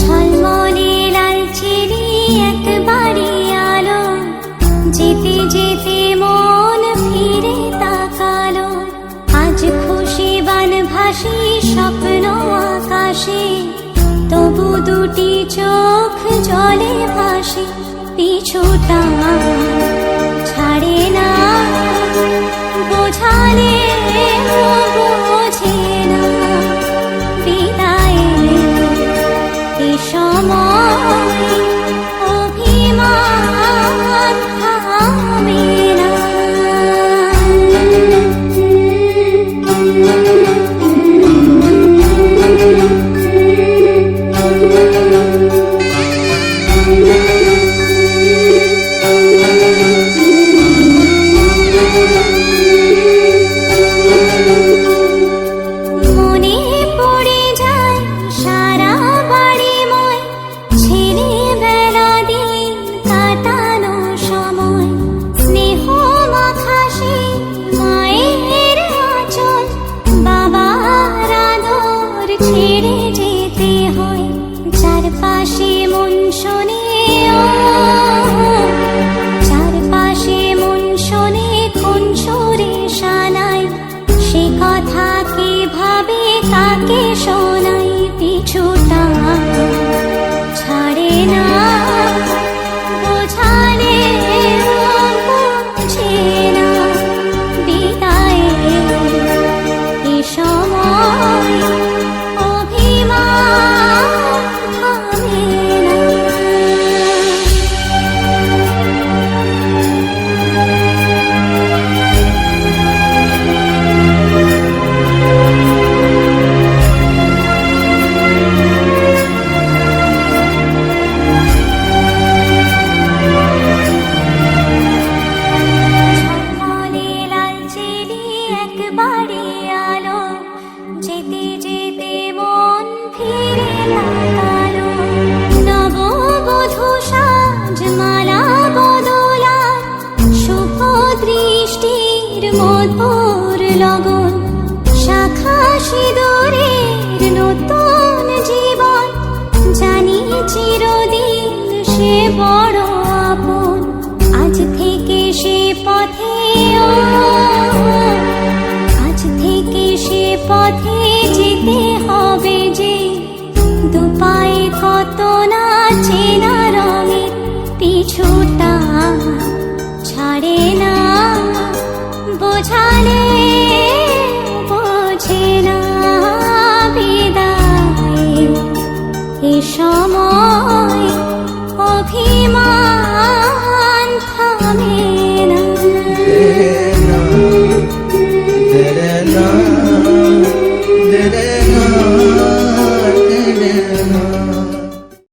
ঝলমলে লালচেরি একবারে আলো, যেতে যেতে মন ফিরে তাকালো। আজ খুশি স্বপ্ন আকাশে, তবু দুটি চোখ জলে ভাসে, পিছুটা শোনে চারপাশে মন শোনে কোন সে কথা কে ভাবে কাকে শোনাই পিছুটা। দৃষ্টির মধুর লগন, শাখা সিঁদুরের নতুন জীবন, জানি চিরদিন সে বড় আপন, আজ থেকে সে পথে আজ থেকে সে পথে যেতে হবে যে, দুপায়ে কত না চেনা রঙের পিছুটা। ছাড়ে না বোঝালে বোঝে না বিদায়। এ সময় অভি